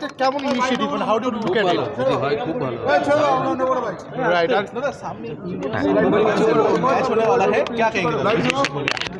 এটা কেমন ইনিশিয়েটিভ মানে হাউ ডু লুক খুব এট ভালো ইট যদি হয় খুব ভালো राइट और मैच होने वाला है क्या कहेंगे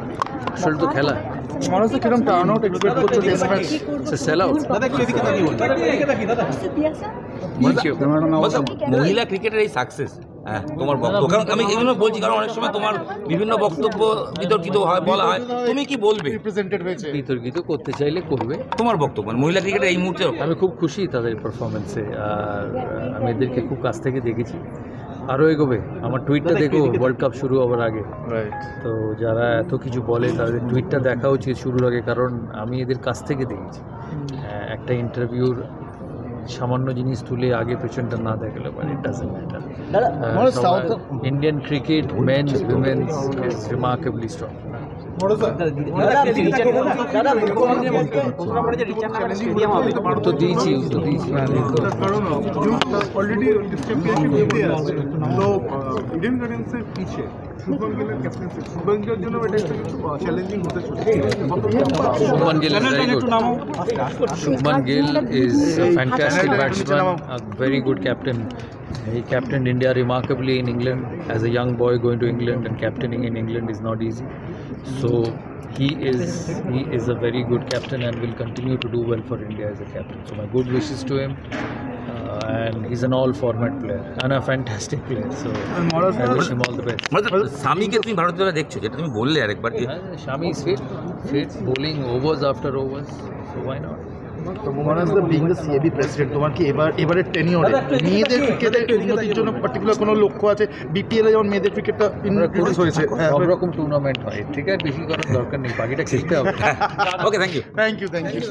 আসলে তো খেলা। মানুষ তো টার্ন আউট এক্সপেক্ট সে সেল আউট দাদা দাদা মহিলা ক্রিকেটের এই সাকসেস হ্যাঁ তোমার বক্তব্য। কারণ আমি বলছি কারণ অনেক সময় তোমার বিভিন্ন বক্তব্য বিতর্কিত হয় বলা হয়। তুমি কি বলবে? বিতর্কিত করতে চাইলে করবে। তোমার বক্তব্য মানে মহিলা ক্রিকেটের এই মুহূর্তে আমি খুব খুশি তাদের পারফরমেন্সে আর আমি এদেরকে খুব কাছ থেকে দেখেছি। আরও এগোবে আমার টুইটটা দেখো ওয়ার্ল্ড কাপ শুরু হওয়ার আগে তো যারা এত কিছু বলে তাদের টুইটটা দেখা উচিত শুরুর আগে কারণ আমি এদের কাছ থেকে দেখেছি একটা ইন্টারভিউর সামান্য জিনিস তুলে আগে পেছনটা না দেখলে পারে ইট ডাজেন্ট ম্যাটার মানে Indian cricket men's women's remarkably strong তো দিয়েছি তো দিয়েছি কারণ অলরেডি চ্যাম্পিয়নশিপ জিতে আছে তো ইডেন গার্ডেন্সের পিছে শুভম গিলের ক্যাপ্টেন্সি শুভম গিলের জন্য এটা একটা কিছু চ্যালেঞ্জিং হতে চলেছে Shubman Gill is very good. Shubman Gill is a fantastic batsman, a very good captain. He captained India remarkably in England as a young boy going to England and captaining in England is not easy. So he is he is a very good captain and will continue to do well for India as a captain. So my good wishes to him. Uh, and he's an all format player and a fantastic player. So I wish him all the best. মূলত স্বামীকে তুমি ভারতীয় দলে দেখছো যেটা তুমি বললে আরেকবার যে Uh, Shami is fit, fit, bowling overs after overs. So why তো মোমানাজ the being the CAB president তোমার কি এবার এবারে টেনিওরে মেয়েদের ক্রিকেটের উন্নতির জন্য পার্টিকুলার কোনো লক্ষ্য আছে? বিপিএল এ যেমন মেয়েদের ক্রিকেটটা ইনক্রিজ হয়েছে হ্যাঁ, সব রকম টুর্নামেন্ট হয় ঠিক আছে? বেশি করার দরকার নেই বাকিটা খেলতে হবে। Okay thank you thank you thank you